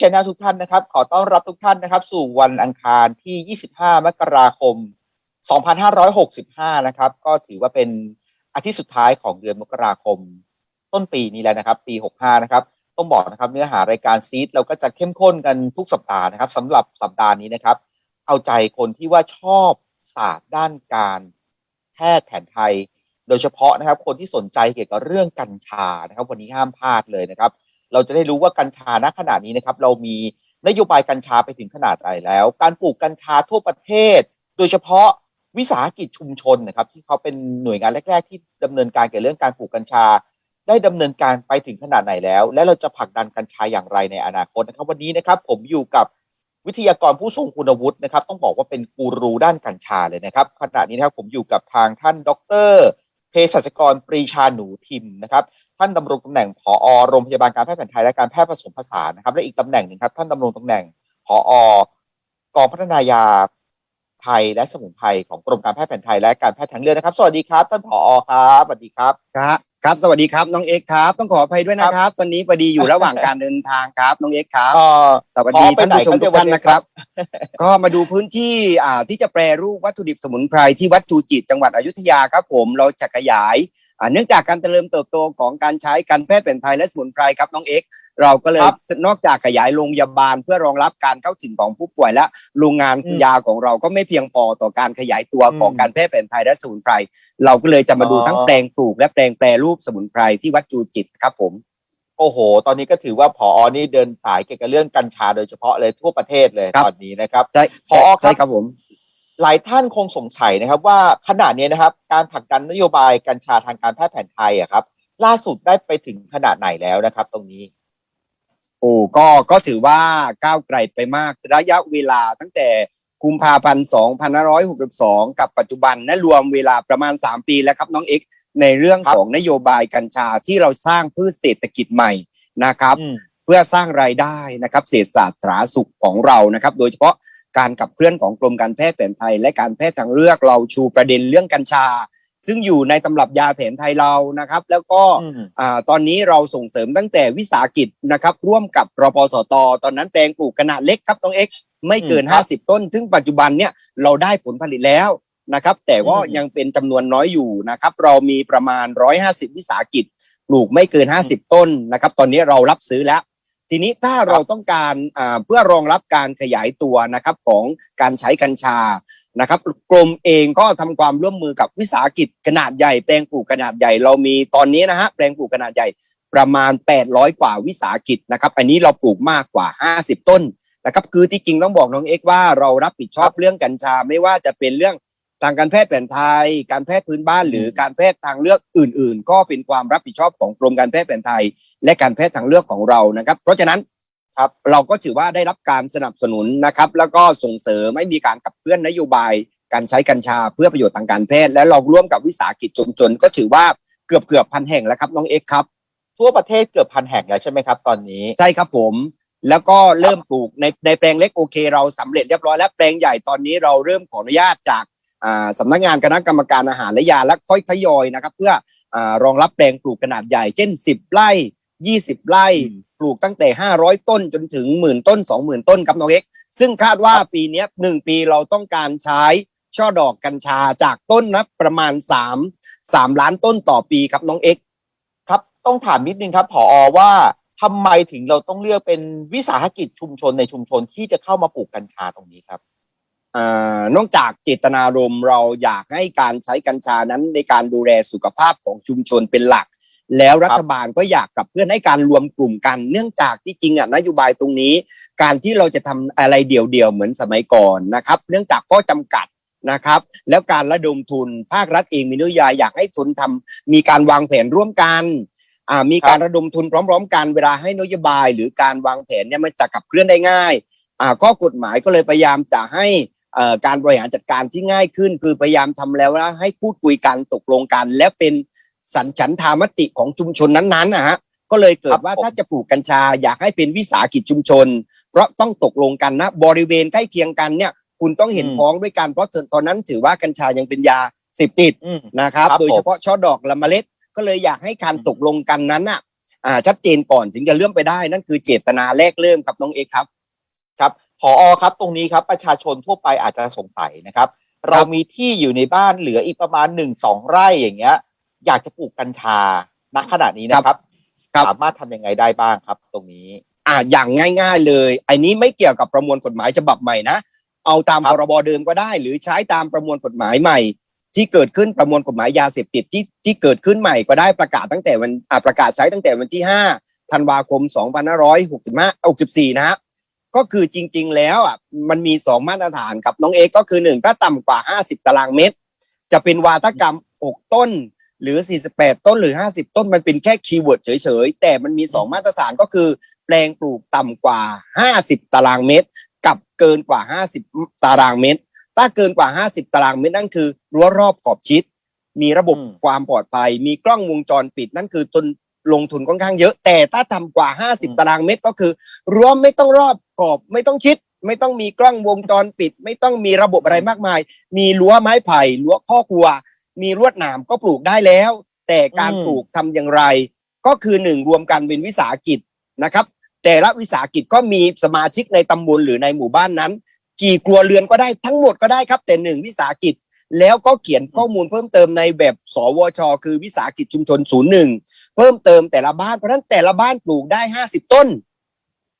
ชแนลทุกท่านนะครับ ขอต้อนรับทุกท่านนะครับ สู่วันอังคารที่ 25 มกราคม 2565 นะครับ ก็ถือว่าเป็นอาทิตย์สุดท้ายของเดือนมกราคม ต้นปีนี้แล้วนะครับ ปี 65 นะครับ ต้องบอกนะครับเนื้อหารายการซีดเราก็จะเข้มข้นกันทุกสัปดาห์นะครับสำหรับสัปดาห์นี้นะครับ เอาใจคนที่ว่าชอบศาสตร์ด้านการแพทย์แผนไทย โดยเฉพาะนะครับ คนที่สนใจเกี่ยวกับเรื่องกัญชานะครับ วันนี้ห้ามพลาดเลยนะครับ เราจะได้รู้ว่ากัญชาณขณะนี้นะครับ เรามีนโยบายกัญชาไปถึงขนาดไหนแล้ว การปลูกกัญชาทั่วประเทศ โดยเฉพาะวิสาหกิจชุมชนนะครับ ที่เขาเป็นหน่วยงานแรก ๆ ที่ดำเนินการเกี่ยวกับเรื่องการปลูกกัญชา ได้ดำเนินการไปถึงขนาดไหนแล้ว และเราจะผลักดันกัญชาอย่างไรในอนาคตนะครับ วันนี้นะครับ ผมอยู่กับวิทยากรผู้ทรงคุณวุฒินะครับ ต้องบอกว่าเป็นกูรูด้านกัญชาเลยนะครับขณะนี้นะครับผมอยู่กับทางท่านดรเภสัชกรปรีชาหนูทิมนะครับ ท่านดำรงตำแหน่งผอโรงพยาบาลการแพทย์แผนไทยและการแพทย์ผสมผสานนะครับ และอีกตำแหน่งหนึ่งครับ ท่านดำรงตำแหน่งผอกองพัฒนายาไทยและสมุนไพรของกรมการแพทย์แผนไทยและการแพทย์ทางเลือกนะครับ สวัสดีครับ ท่านผอครับสวัสดีครับครับครับ สวัสดีครับน้องเอ็กซ์ครับ ต้องขออภัยด้วยนะครับ ตอนนี้พอดีอยู่ระหว่างการเดินทางครับน้องเอ็กซ์ครับเอ่อสวัสดีขอไปท่านไหนผู้ชมครับทุกท่านเดี๋ยววันนี้นะครับ ก็มาดูพื้นที่อ่าที่จะแปรรูปวัตถุดิบสมุนไพรที่วัดจูจิตจังหวัดอยุธยาครับผมเราจะขยายอ่า เนื่องจากการเจริญเติบโตของการใช้การแพทย์แผนไทยและสมุนไพรครับน้องเอ็กซ์เราก็เลยครับนอกจากขยายโรงพยาบาลเพื่อรองรับการเข้าถึงของผู้ป่วยและโรงงานอืมยาของเราก็ไม่เพียงพอต่อการขยายตัวของอืมการแพทย์แผนไทยและสมุนไพรเราก็เลยจะมาดูอ๋อทั้งแปลงปลูกและแปลงแปรรูปสมุนไพรที่วัดจูจิตครับผม โอ้โห ตอนนี้ก็ถือว่าผอนี่เดินสายเกี่ยวกับเรื่องกัญชาโดยเฉพาะเลยทั่วประเทศเลยครับตอนนี้นะครับใช่ผอครับใช่ครับผม หลายท่านคงสงสัยนะครับว่าขณะนี้นะครับ การผลักดันนโยบายกัญชาทางการแพทย์แผนไทยอะครับ ล่าสุดได้ไปถึงขนาดไหนแล้วนะครับ ตรงนี้ โอ้ก็ก็ถือว่าก้าวไกลไปมากระยะเวลาตั้งแต่กุมภาพันธ์2562 กับปัจจุบันนะรวมเวลาประมาณ 3 ปีแล้วครับน้องเอ็กซ์ในเรื่องครับของนโยบายกัญชาที่เราสร้างเพื่อเศรษฐกิจใหม่นะครับอืมเพื่อสร้างรายได้นะครับเศรษฐศาสตร์สาธารณสุขของเรานะครับ โดยเฉพาะ การขับเคลื่อนของกรมการแพทย์แผนไทย และการแพทย์ทางเลือกเราชูประเด็นเรื่องกัญชา ซึ่งอยู่ในตำรับยาแผนไทยเรานะครับ แล้วก็อืมอ่าตอนนี้เราส่งเสริมตั้งแต่วิสาหกิจนะครับ ร่วมกับรปสต ตอนนั้นแปลงปลูกขนาดเล็กครับน้องเอ็กซ์ไม่เกินอืมครับ50 ต้น ซึ่งปัจจุบันเนี่ยเราได้ผลผลิตแล้วนะครับ แต่ว่าอืมยังเป็นจำนวนน้อยอยู่นะครับ เรามีประมาณ 150 วิสาหกิจปลูกไม่เกิน 50 ต้นนะครับ ตอนนี้เรารับซื้อแล้ว ทีนี้ถ้าเราต้องการอ่าเพื่อรองรับการขยายตัวนะครับของการใช้กัญชานะครับกรมเองก็ทำความร่วมมือกับวิสาหกิจขนาดใหญ่แปลงปลูกขนาดใหญ่เรามีตอนนี้นะฮะแปลงปลูกขนาดใหญ่ประมาณ 800 กว่าวิสาหกิจนะครับ อันนี้เราปลูกมากกว่า 50 ต้นนะครับ คือที่จริงต้องบอกน้องเอ็กซ์ว่าเรารับผิดชอบเรื่องกัญชา ไม่ว่าจะเป็นเรื่องทางการแพทย์แผนไทย การแพทย์พื้นบ้าน หรือการแพทย์ทางเลือกอื่น ๆ ก็เป็นความรับผิดชอบของกรมการแพทย์แผนไทย และการแพทย์ทางเลือกของเรานะครับ เพราะฉะนั้นครับเราก็ถือว่าได้รับการสนับสนุนนะครับ แล้วก็ส่งเสริมไม่มีการขับเคลื่อนนโยบาย การใช้กัญชาเพื่อประโยชน์ทางการแพทย์ และเราร่วมกับวิสาหกิจชุมชนก็ถือว่าเกือบเกือบพันแห่งแล้วครับน้องเอ็กซ์ครับ ทั่วประเทศเกือบพันแห่งแล้วใช่ไหมครับ ตอนนี้ใช่ครับผม แล้วก็เริ่มปลูกในในแปลงเล็กโอเค เราสำเร็จเรียบร้อยแล้วแปลงใหญ่ตอนนี้เราเริ่มขออนุญาตจากอ่าสำนักงานคณะกรรมการอาหารและยาและค่อยทยอยนะครับ เพื่ออ่ารองรับแปลงปลูกขนาดใหญ่ เช่น 10ไร่ 20ไร่อืมปลูกตั้งแต่500ต้นจนถึงหมื่นต้น20,000ต้นครับน้องเอ็กซ์ซึ่งคาดว่าปีเนี้ยหนึ่งปีเราต้องการใช้ช่อดอกกัญชาจากต้นนะประมาณ3 3ล้านต้นต่อปีครับน้องเอ็กซ์ครับต้องถามนิดนึงครับผอว่าทำไมถึงเราต้องเลือกเป็นวิสาหกิจชุมชนในชุมชนที่จะเข้ามาปลูกกัญชาตรงนี้ครับอ่านอกจากเจตนารมณ์เราอยากให้การใช้กัญชานั้นในการดูแลสุขภาพของชุมชนเป็นหลัก แล้วรัฐบาลก็อยากกับเพื่อนให้การรวมกลุ่มกัน เนื่องจากที่จริงอะนโยบายตรงนี้ การที่เราจะทำอะไรเดี่ยวๆเหมือนสมัยก่อนนะครับ เนื่องจากข้อจำกัดนะครับ แล้วการระดมทุนภาครัฐเองมีนโยบายอยากให้ทุนทำมีการวางแผนร่วมกันอ่ามีการระดมทุนพร้อม ๆ กันเวลาให้นโยบาย หรือการวางแผนเนี่ยมันจะขับเคลื่อนได้ง่ายอ่าข้อกฎหมายก็เลยพยายามจะให้เอ่อการบริหารจัดการที่ง่ายขึ้น คือพยายามทำแล้วนะให้พูดคุยกันตกลงกัน และเป็น สัญฉันทามติของชุมชนนั้นๆนะฮะก็เลยเกิครัดบว่าผมถ้าจะปลูกกัญชาอยากให้เป็นวิสาหกิจชุมชน เพราะต้องตกลงกันนะ บริเวณใกล้เคียงกันเนี่ย คุณต้องเห็นอืมพ้องด้วยกันเพราะตอนนั้นถือว่ากัญชายังเป็นยาเสพติดอืมนะครับครับ โดยเฉพาะช่อดอกและเมล็ด ก็เลยอยากให้การอืมตกลงกันนั้นน่ะอ่าชัดเจนก่อนถึงจะเลื่อมไปได้นั่นคือเจตนาแรกเริ่มครับน้องเอกครับครับผอครับตรงนี้ครับประชาชนทั่วไปอาจจะสงสัยนะครับ เรามีที่อยู่ในบ้านเหลืออีกประมาณหนึ่งสองไร่อย่างเงี้ย อยากจะปลูกกัญชาณขณะนี้นะครับครับ สามารถทำยังไงได้บ้างครับ ตรงนี้ อ่าอย่างง่าย ๆ เลยอันนี้ไม่เกี่ยวกับประมวลกฎหมายฉบับใหม่นะเอาตามครัพบ รบเดิมก็ได้ หรือใช้ตามประมวลกฎหมายใหม่ ที่เกิดขึ้นประมวลกฎหมายยาเสพติดที่ที่เกิดขึ้นใหม่ก็ได้ประกาศตั้งแต่วันอ่าประกาศใช้ตั้งแต่วันที่5ธันวาคม 2565 64 นะฮะก็คือจริง ๆ แล้วอะมันมีสองมาตรฐานครับน้องเอกก็คือหนึ่งถ้าต่ำกว่า 50 ตารางเมตร จะเป็นวาทกรรม 6 ต้น หรือ 48 ต้นหรือ 50 ต้นมันเป็นแค่คีย์เวิร์ดเฉยๆ แต่มันมี 2 มาตรฐานก็คือ แปลงปลูกต่ำกว่า 50 ตารางเมตร กับเกินกว่า 50 ตารางเมตร ถ้าเกินกว่า 50 ตารางเมตรนั่นคือรั้วรอบขอบชิด มีระบบอืมความปลอดภัย มีกล้องวงจรปิดนั่นคือต้นลงทุนค่อนข้างเยอะ แต่ถ้าต่ำกว่า 50 ตารางเมตรก็คือรั้วไม่ต้องรอบขอบไม่ต้องชิด ไม่ต้องมีกล้องวงจรปิด ไม่ต้องมีระบบอะไรมากมาย มีรั้วไม้ไผ่รั้วข้อครัว มีลวดหนามก็ปลูกได้แล้ว แต่การปลูกทำอย่างไร ก็คือหนึ่งรวมกันเป็นวิสาหกิจนะครับ แต่ละวิสาหกิจก็มีสมาชิกในตำบลหรือในหมู่บ้านนั้น กี่ครัวเรือนก็ได้ทั้งหมดก็ได้ครับ แต่หนึ่งวิสาหกิจแล้วก็เขียนข้อมูลเพิ่มเติมในแบบสวช คือวิสาหกิจชุมชนศูนย์หนึ่งเพิ่มเติมแต่ละบ้านเพราะฉะนั้นแต่ละบ้านปลูกได้ห้าสิบต้น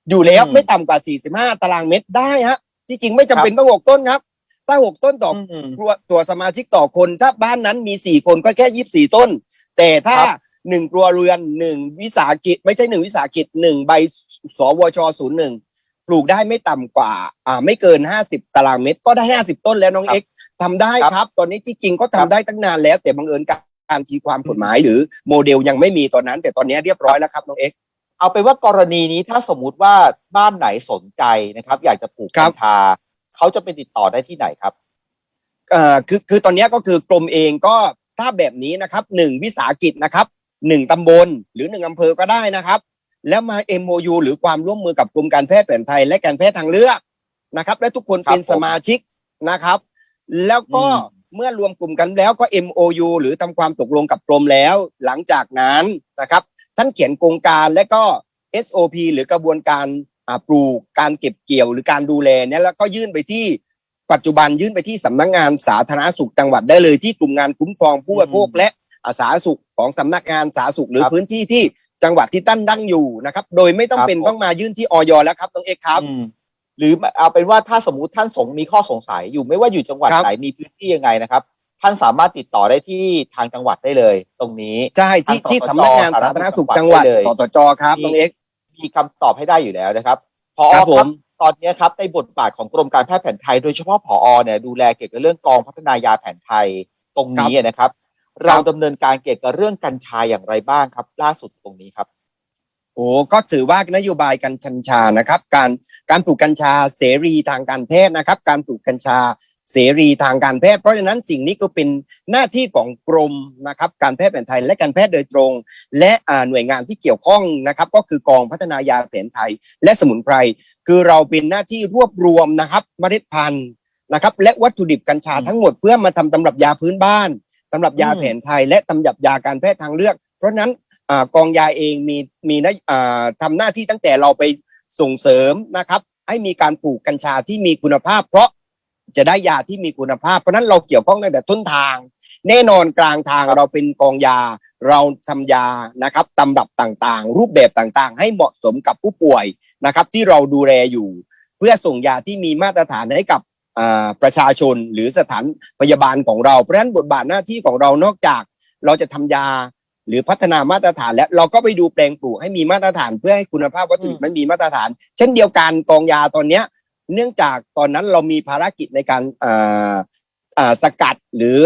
อยู่แล้วไม่ต่ำกว่าสี่สิบห้าตารางเมตรได้ฮะที่จริงไม่จำเป็นต้องหกต้นครับ ถ้าหกต้นต่ออืมตัวตัวสมาชิกต่อคน ถ้าบ้านนั้นมีสี่คนก็แค่ยี่สี่ต้น แต่ถ้าครับหนึ่งครัวเรือนหนึ่งวิสาหกิจ ไม่ใช่หนึ่งวิสาหกิจหนึ่งใบสวชศูนย์หนึ่งปลูกได้ไม่ต่ำกว่า อ่า ไม่เกินห้าสิบตารางเมตร ก็ได้ห้าสิบต้นแล้วน้องครับเอ็กซ์ทำได้ครับครับ ตอนนี้ที่จริงก็ทำครับได้ตั้งนานแล้ว แต่บังเอิญการการตีความกฎหมายหรือโมเดลยังไม่มีตอนนั้น แต่ตอนนี้เรียบร้อยแล้วครับน้องเอ็กซ์เอาเป็นว่ากรณีนี้ถ้าสมมุติว่าบ้านไหนสนใจนะครับ อยากจะปลูกครักับญชา เขาจะไปติดต่อได้ที่ไหนครับเอ่อคือคือตอนนี้ก็คือกรมเองก็ถ้าแบบนี้นะครับหนึ่งวิสาหกิจนะครับหนึ่งตำบลหรือหนึ่งอำเภอก็ได้นะครับ แล้วมา MOU หรือความร่วมมือกับกรมการแพทย์แผนไทย และการแพทย์ทางเลือกนะครับ และทุกคนครับเป็นสมาชิกนะครับ แล้วก็อืมเมื่อรวมกลุ่มกันแล้วก็ MOU หรือทำความตกลงกับกรมแล้ว หลังจากนั้นนะครับ ท่านเขียนโครงการและก็ SOP หรือกระบวนการอ่า ปลูกการเก็บเกี่ยวหรือการดูแลเนี่ยแล้วก็ยื่นไปที่ปัจจุบันยื่นไปที่สำนักงานสาธารณสุขจังหวัดได้เลยที่กลุ่มงานคุ้มครองผู้บริโภคอืมและอาสาธารณสุขของสำนักงานสาธารณสุขหรือครับพื้นที่ที่จังหวัดที่ตั้นดั้งอยู่นะครับ โดยไม่ต้องครับเป็นผมต้องมายื่นที่ออยแล้วครับน้องเอกครับอืมหรือเอาเป็นว่าถ้าสมมุติท่านสงมีข้อสงสัยอยู่ไม่ว่าอยู่จังหวัดครับไหนมีพื้นที่ยังไงนะครับ ท่านสามารถติดต่อได้ที่ทางจังหวัดได้เลย ตรงนี้ใช่ที่ทางที่สตจสำนักงานสาธารณสุขจังหวัดได้เลยสตจครับน้องเอก มีคำตอบให้ได้อยู่แล้วนะครับพอครับคผรับมตอนนี้ครับในบทบาทของกรมการแพทย์แผนไทย โดยเฉพาะผอเนี่ยดูแลเกี่ยวกับเรื่องกองพัฒนายาแผนไทยตรงนี้นะครับ เราดำเนินการเกี่ยวกับเรื่องกัญชาอย่างไรบ้างครับ ล่าสุดตรงนี้ครับ โอ้ก็ถือว่านโยบายกัญชานะครับ การการปลูกกัญชาเสรีทางการแพทย์นะครับ การปลูกกัญชา เสรีทางการแพทย์เพราะฉะนั้นสิ่งนี้ก็เป็นหน้าที่ของกรมนะครับการแพทย์แผนไทยและการแพทย์โดยตรง และอ่าหน่วยงานที่เกี่ยวข้องนะครับก็คือกองพัฒนายาแผนไทยและสมุนไพรคือเราเป็นหน้าที่รวบรวมนะครับเมล็ดพันธุ์นะครับและวัตถุดิบกัญชาอืมทั้งหมดเพื่อมาทำตำรับยาพื้นบ้านตำรับยาอืมแผนไทย และตำรับยาการแพทย์ทางเลือก เพราะฉะนั้นอ่ากองยาเองมีมีนะอ่าทำหน้าที่ตั้งแต่เราไปส่งเสริมนะครับให้มีการปลูกกัญชาที่มีคุณภาพ เพราะ จะได้ยาที่มีคุณภาพ เพราะฉะนั้นเราเกี่ยวข้องตั้งแต่ต้นทาง แน่นอนกลางทางเราเป็นกองยา เราทำยานะครับตำรับต่างๆ รูปแบบต่างๆ ให้เหมาะสมกับผู้ป่วยนะครับ ที่เราดูแลอยู่ เพื่อส่งยาที่มีมาตรฐานให้กับอ่าประชาชนหรือสถานพยาบาลของเรา เพราะฉะนั้นบทบาทหน้าที่ของเรานอกจากเราจะทำยาหรือพัฒนามาตรฐาน แล้วเราก็ไปดูแปลงปลูกให้มีมาตรฐานเพื่อให้คุณภาพวัตถุดิบอืมมันมีมาตรฐาน เช่นเดียวกันกองยาตอนเนี้ย เนื่องจากตอนนั้นเรามีภารกิจในการอ่าอ่าสกัดหรือ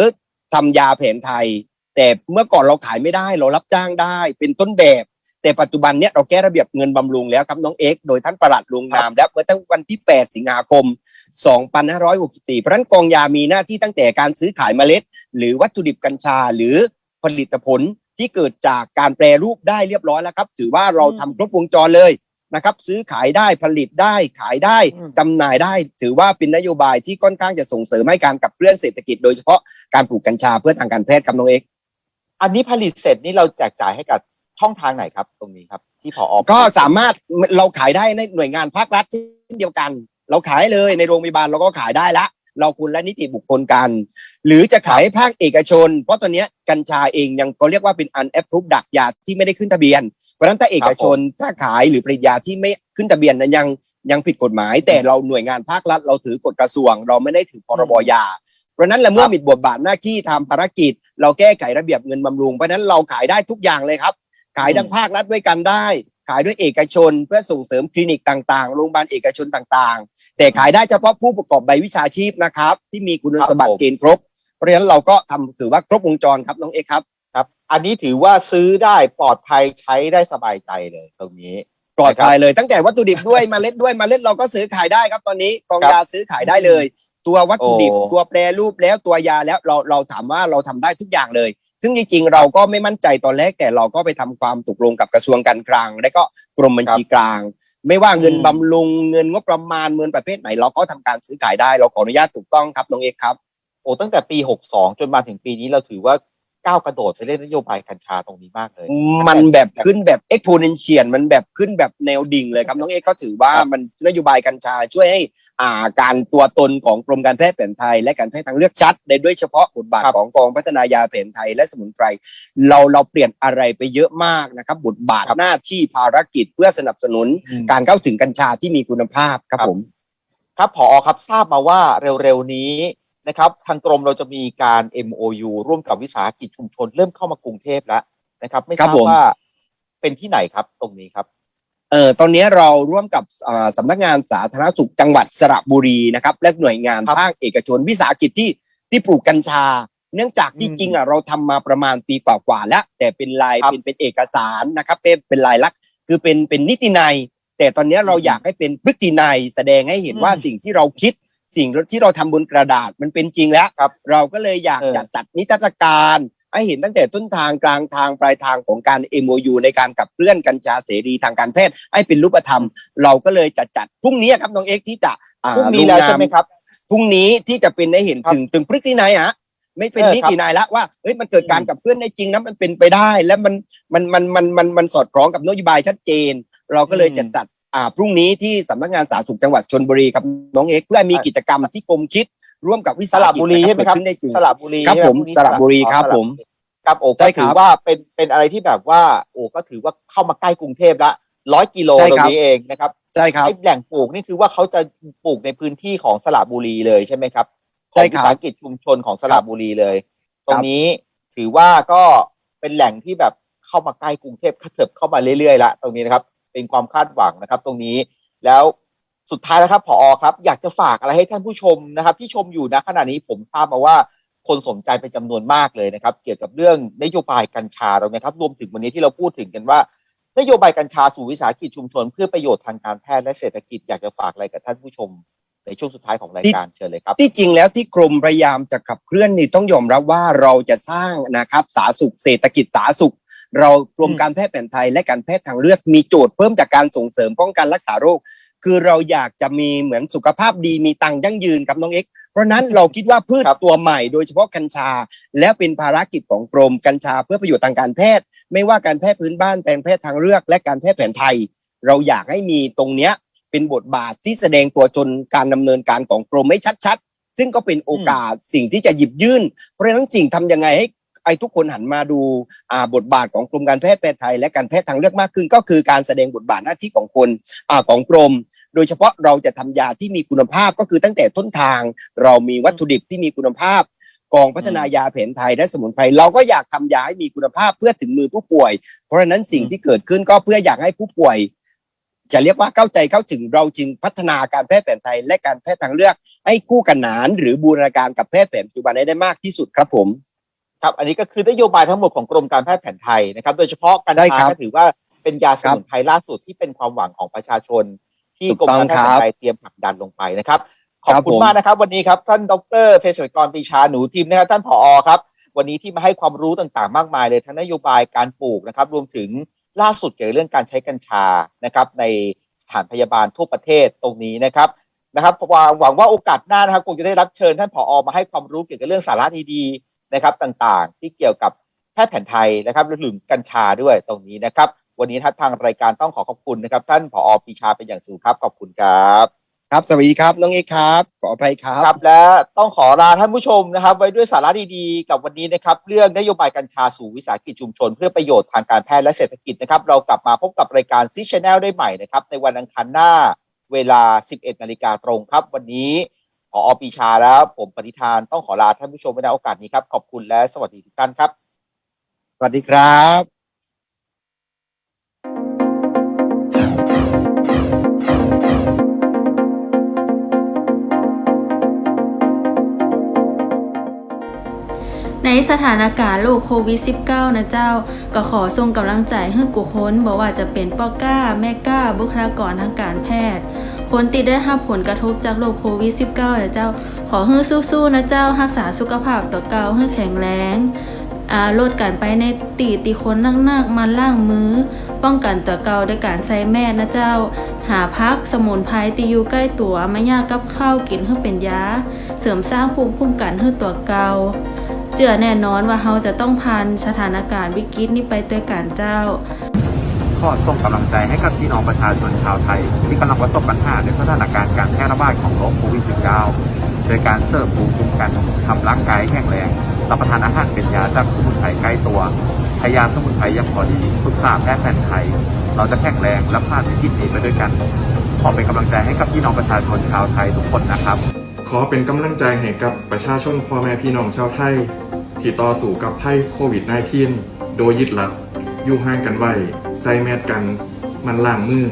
ทำยาแผนไทย แต่เมื่อก่อนเราขายไม่ได้เรารับจ้างได้ เป็นต้นแบบ แต่ปัจจุบันเนี้ยเราแก้ระเบียบเงินบำรุงแล้วครับน้องเอ็กซ์โดยท่านประหลัดลงนามแล้วเมื่อตั้งวันที่ 8 สิงหาคม 2564 เพราะฉะนั้นกองยามีหน้าที่ตั้งแต่การซื้อขายเมล็ด หรือวัตถุดิบกัญชาหรือผลิตผลที่เกิดจากการแปรรูปได้เรียบร้อยแล้วครับ ถือว่าเราทำครบวงจรเลย นะครับซื้อขายได้ผลิตได้ขายได้อืมจำหน่ายได้ ถือว่าเป็นนโยบายที่ค่อนข้างจะส่งเสริมให้การขับเคลื่อนเศรษฐกิจโดยเฉพาะการปลูกกัญชาเพื่อทางการแพทย์ครับน้องเอกอันนี้ผลิตเสร็จนี่เราแจกจ่ายให้กับชช่องทางไหนครับ ตรงนี้ครับ ที่พอก็สามารถเราขายได้ในหน่วยงานภาครัฐเช่นเดียวกัน เราขายเลยในโรงพยาบาลเราก็ขายได้ละเราคุณและนิติบุคคลกัน หรือจะขายให้ภาคเอกชน เพราะตอนเนี้ยกัญชาเองยังก็เรียกว่าเป็นอันแอปพรูฟดักยาที่ไม่ได้ขึ้นทะเบียนเพ ราะฉะนั้นถ้าเอกชนถ้าขายหรือผลิตยาที่ไม่ขึ้นทะเบียนนั้นยังยังผิดกฎหมาย แต่เราหน่วยงานภาครัฐเราถือกฎกระทรวง เราไม่ได้ถือพรบยา เพราะฉะนั้นแหละเมื่อมีบทบาทหน้าที่ทำภารกิจ เราแก้ไขระเบียบเงินบำรุงเพราะฉะนั้นเราขายได้ทุกอย่างเลยครับ ขายทั้งภาครัฐด้วยกันได้ ขายด้วยเอกชน เพื่อส่งเสริมคลินิกต่างๆโรงพยาบาลเอกชนต่างๆ แต่ขายได้เฉพาะผู้ประกอบใบวิชาชีพนะครับ ที่มีคุณสมบัติเกณฑ์ครบ เพราะฉะนั้นเราก็ทำถือว่าครบวงจรครับน้องเอกครับครับ อันนี้ถือว่าซื้อได้ปลอดภัยใช้ได้สบายใจเลยตรงนี้ ปลอดภัยเลยตั้งแต่วัตถุดิบด้วยเมล็ดด้วยเมล็ดเราก็ซื้อขายได้ครับ ตอนนี้กองครับยาซื้อขายได้เลย ตัววัตถุดิบโอ้ตัวแปรรูปแล้วตัวยาแล้วเราเราถามว่าเราทำได้ทุกอย่างเลย ซึ่งจริงๆเราก็ไม่มั่นใจตอนแรกแต่เราก็ไปทำความตกลงกับกระทรวงการคลัง และก็กรมบัญชีกลาง ไม่ว่าเงินอืมบำรุงเงินงบประมาณเงินประเภทไหน เราก็ทำการซื้อขายได้ เราขออนุญาตถูกต้องครับน้องเอกครับโอ้ตั้งแต่ปี 62 จนมาถึงปีนี้เราถือว่า ก้าวกระโดดไปเล่นนโยบายกัญชาตรงนี้มากเลย มันแบบขึ้นแบบ exponential มันแบบขึ้นแบบแนวดิ่งเลยครับน้องเอกก็ถือว่าครับมันนโยบายกัญชาช่วยให้อ่าการตัวตนของกรมการแพทย์แผนไทย และการแพทย์ทางเลือกชัดในโดยเฉพาะบทบาทครับของกองพัฒนายาแผนไทยและสมุนไพรเราเราเปลี่ยนอะไรไปเยอะมากนะครับบทบาทครับหน้าที่ภารกิจเพื่อสนับสนุนอืมการเข้าถึงกัญชาที่มีคุณภาพครับครับผมครับผอครับทราบมาว่าเร็วๆนี้ นะครับทางกรมเราจะมีการ MOU ร่วมกับวิสาหกิจชุมชนเริ่มเข้ามากรุงเทพแล้วนะครับ ไม่ทครัราบบผมว่าเป็นที่ไหนครับตรงนี้ครับเออตอนนี้เราร่วมกับอ่าสำนักงานสาธารณสุขจังหวัดสระบุรีนะครับ และหน่วยงานครับภาคเอกชนวิสาหกิจที่ที่ปลูกกัญชา เนื่องจากอืที่มจริงอะเราทำมาประมาณปีกว่าๆแล้ว แต่เป็นลายครับเป็นเป็นเอกสารนะครับเป็นเป็นลายลักษณ์คือเป็นเป็นนิตินัย แต่ตอนนี้เราอืมอยากให้เป็นพฤตินัยแสดงให้เห็นว่าอืมสิ่งที่เราคิด สิ่งที่เราทำบนกระดาษมันเป็นจริงแล้วครับ เราก็เลยอยากเออจะจัดนิทรรศการให้เห็นตั้งแต่ต้นทางกลางทางปลายทางของการ MOU ในการขับเคลื่อนกัญชาเสรีทางการแพทย์ให้เป็นรูปธรรม เราก็เลยจัดจัดพรุ่งนี้ครับน้องเอ็กซ์ที่จะอ่าพรุ่งนี้แล้วใช่ไหมครับพรุ่งนี้ที่จะเป็นได้เห็นครับถึงถึงพฤตินัยฮะไม่เป็นเออนิครับตินัยละว่าเฮ้ยมันเกิดการอืมกับเพื่อนได้จริงนะมันเป็นไปได้ และมันมันมันมันมันมันสอดคล้องกับนโยบายชัดเจน เราก็เลยอืมจะจัดอ่า พรุ่งนี้ที่สำนักงานสาธารณสุขจังหวัดชนบุรีครับน้องเอ็กซ์เพื่อมีกิจกรรมที่กรมคิดร่วมกับวิสสาหระกิจบุรีใช่ไหมครับเกิดขึ้นได้จริงสระบุรีครับใช่ไหผมพงนี้สระบุรีอ๋อครับสะผมครับโอ้ใช่ก็คถืรัอบว่าเป็นเป็นอะไรที่แบบว่า โอ้ก็ถือว่าเข้ามาใกล้กรุงเทพละร้อยกิโลใช่ตรครังบนี้เองนะครับใช่ครับไอ้แหล่งปลูกนี่คือว่าเขาจะปลูกในพื้นที่ของสระบุรีเลยใช่ไหมครับขใช่องควิรับสาหกิจชุมชนของสระบุรีเลย ตรคงรับนี้ถือว่าก็เป็นแหล่งที่แบบเข้ามาใกล้กรุงเทพขยับเข้ามาเรื่อยๆละตรงนี้นะครับ เป็นความคาดหวังนะครับ ตรงนี้แล้วสุดท้ายแล้วครับผอครับ อยากจะฝากอะไรให้ท่านผู้ชมนะครับ ที่ชมอยู่นะขณะนี้ผมทราบมาว่าคนสนใจเป็นจำนวนมากเลยนะครับ เกี่ยวกับเรื่องนโยบายกัญชาตรงนี้ครับ รวมถึงวันนี้ที่เราพูดถึงกันว่า นโยบายกัญชาสู่วิสาหกิจชุมชน เพื่อประโยชน์ทางการแพทย์และเศรษฐกิจอยากจะฝากอะไรกับท่านผู้ชมในช่วงสุดท้ายของรายการเชิญเลยครับ ที่จริงแล้วที่กรมพยายามจะขับเคลื่อนนี่ต้องยอมรับว่าเราจะสร้างนะครับสาธารณสุขเศรษฐกิจสาธารณสุข เรากรมอืมการแพทย์แผนไทยและการแพทย์ทางเลือกมีโจทย์เพิ่มจากการส่งเสริมป้องกันรักษาโรค คือเราอยากจะมีเหมือนสุขภาพดีมีตังค์ยั่งยืนครับน้องเอ็กซ์เพราะฉะนั้นเราคิดว่าพืชครับตัวใหม่โดยเฉพาะกัญชา และเป็นภารกิจของกรมกัญชาเพื่อประโยชน์ทางการแพทย์ ไม่ว่าการแพทย์พื้นบ้านการแพทย์ทางเลือก และการแพทย์แผนไทย เราอยากให้มีตรงเนี้ยเป็นบทบาทที่แสดงตัวจนการดำเนินการของกรมให้ชัดๆซึ่งก็เป็นโอกาสสิ่งที่จะหยิบยื่น เพราะฉะนั้นสิ่งทำยังไงให้ ไอ้ทุกคนหันมาดูาบทบาทของกรมการแพทย์แผนไทย และการแพทย์ทางเลือกมากขึ้น ก็คือการแสดงบทบาทหน้าที่ของคนอของกรม โดยเฉพาะเราจะทำยาที่มีคุณภาพก็คือตั้งแต่ต้นทาง เรามีวัตถุดิบที่มีคุณภาพกองพัฒนายาแผนไทยและสมุนไพรเราก็อยากทำยาให้มีคุณภาพเพื่อถึงมือผู้ป่วย เพราะฉะนั้นสิ่งที่เกิดขึ้นก็เพื่ออยากให้ผู้ป่วย จะเรียกว่าเข้าใจเข้าถึงเราจึงพัฒนาการแพทย์แผนไทย และการแพทย์ทางเลือก ให้คู่กันนาน หรือบูรณาการกับแพทย์แผนปัจจุบันได้มากที่สุดครับผม ครับอันนี้ก็คือนโยบายทั้งหมดของกรมการแพทย์แผนไทยนะครับ โดยเฉพาะกัญได้ชาครับก็ถือว่าเป็นยาสมุนไพรล่าสุดที่เป็นความหวังของประชาชน ที่ถูกกรมต้องการแพทย์แผครันบไทยเตรียมผลักดันลงไปนะครับ ขอบครับคุณผม มากนะครับ วันนี้ครับท่านดรเภสัชกรปรีชาหนูทิมนะครับท่านผอครับ วันนี้ที่มาให้ความรู้ต่างๆ มากมายเลยทั้งนโยบายการปลูกนะครับ รวมถึงล่าสุดเกี่ยวกับเรื่องการใช้กัญชานะครับ ในสถานพยาบาลทั่วประเทศตรงนี้นะครับนะครับหวังหวังว่าโอกาสหน้านะครับคงจะได้รับเชิญท่านผอมาให้ความรู้เกี่ยวกับเรื่องสาระดีๆ นะครับต่างๆ ที่เกี่ยวกับแพทย์แผนไทยนะครับรวมถึงกัญชาด้วยตรงนี้นะครับ วันนี้ทางรายการต้องขอขอบคุณนะครับ ท่านผอปีชาเป็นอย่างสูงครับขอบคุณครับครับสวัสดีครับน้องเอกครับขออภัยครับครับ และต้องขอลาท่านผู้ชมนะครับ ไว้ด้วยสาระดีๆ กับวันนี้นะครับ เรื่องนโยบายกัญชาสู่วิสาหกิจชุมชน เพื่อประโยชน์ทางการแพทย์และเศรษฐกิจนะครับ เรากลับมาพบกับรายการซิชแนลได้ใหม่นะครับ ในวันอังคารหน้า เวลา 11 นาฬิกาตรงครับ วันนี้ ขออปีชาแล้ว ผมปฏิธานต้องขอลาท่านผู้ชมไว้ในโอกาสนี้ครับ ขอบคุณและสวัสดีทุกท่านครับ สวัสดีครับในสถานการณ์โรคโควิด -19 นะเจ้า ก็ขอส่งกำลังใจให้กุคนบอกว่าจะเป็นป้อก้า แม่ก้า บุคลากรทางการแพทย์ คนที่ได้รับผลกระทบจากโรคโควิด -19 เจ้า ขอให้สู้ๆนะเจ้ารักษาสุขภาพตัวเก่าให้แข็งแรงลดการไปในตีตีคนนักๆมันล่างมือ ป้องกันตัวเก่าด้วยการใส่แม่นะเจ้า หาพักสมุนไพรตีอยู่ใกล้ตัวมายากกับข้าวกินให้เป็นยา เสริมสร้างภูมิคุ้มกันให้ตัวเก่าเจือแน่นอนว่าเราจะต้องผ่านสถานการณ์วิกฤตนี้ไปด้วยกันเจ้า ขอส่งกำลังใจให้กับพี่น้องประชาชนชาวไทย ที่กำลังประสบปัญหาในสถานการณ์การแพร่ระบาดของโรคโควิด -19 โดยการเสริมภูมิคุ้มกันทำร่างกายแข็งแรง รับประทานอาหารเป็นยาจากสมุนไพรใกล้ตัวใช้ยาสมุนไพรอยังพอดีปรึกษาแพทย์แผนไทย เราจะแข็งแรงและผ่านวิกฤตนี้ไปด้วยกัน ขอเป็นกำลังใจให้กับพี่น้องประชาชนชาวไทยทุกคนนะครับ ขอเป็นกำลังใจให้กับประชาชนพ่อแม่พี่น้องชาวไทย ที่ต่อสู้กับภัยโควิด -19 โดยยึดหลัก อยู่ห่างกันไว้ใส่แมสกัน มันล้างมือ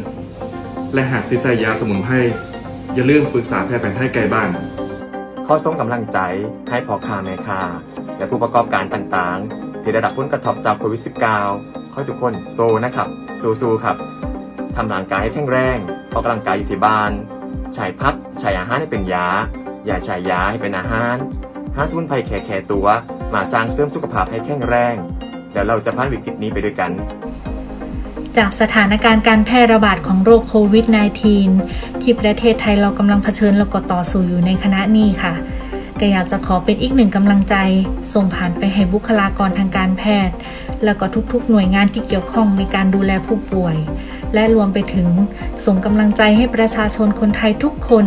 และหากสิใส่ยาสมุนไพรอย่าลืมปรึกษาแพทย์แผนไทยไกลบ้านขอส่งกำลังใจให้พ่อค้าแม่ค้าและผู้ประกอบการต่างๆที่ได้รับผลกระทบจากโควิด -19 ขอทุกคนโซนะครับสู้ๆครับทำร่างกายให้แข็งแรงออกกำลังกายอยู่ที่บ้านใช้พักใช้อาหารให้เป็นยา อย่าใช้ยาให้เป็นอาหารหาสมุนไพรแค่ๆตัว มาสร้างเสริมสุขภาพให้แข็งแรง เดี๋ยวเราจะผ่านวิกฤตนี้ไปด้วยกัน จากสถานการณ์การแพร่ระบาดของโรคโควิด -19 ที่ประเทศไทยเรากำลังเผชิญแล้วก็ต่อสู้อยู่ในคณะนี้ค่ะก็อยากจะขอเป็นอีกหนึ่งกำลังใจ ส่งผ่านไปให้บุคลากรทางการแพทย์ แล้วก็ทุกๆ หน่วยงานที่เกี่ยวข้องในการดูแลผู้ป่วย และรวมไปถึงส่งกำลังใจให้ประชาชนคนไทยทุกคน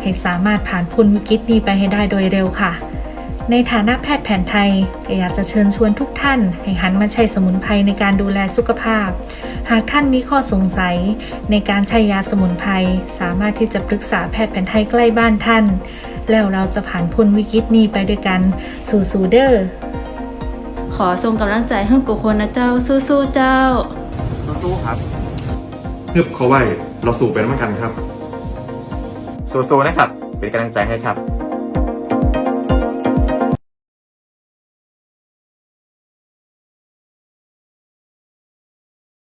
ให้สามารถผ่านพ้นวิกฤตนี้ไปให้ได้โดยเร็วค่ะ ในฐานะแพทย์แผนไทยก็อยากจะเชิญชวนทุกท่าน ให้หันมาใช้สมุนไพรในการดูแลสุขภาพ หากท่านมีข้อสงสัย ในการใช้ยาสมุนไพรสามารถที่จะปรึกษาแพทย์แผนไทยใกล้บ้านท่าน แล้วเราจะผ่านพ้นวิกฤตนี้ไปด้วยกัน สู่สูเดอร์ขอส่งกำลังใจให้กุคนนะเจ้าสู้ๆเจ้า สู้ๆครับฮึบเขาไว้เราสู่ไปด้วยกันครับ สู้ๆนะครับ เป็นกำลังใจให้ครับ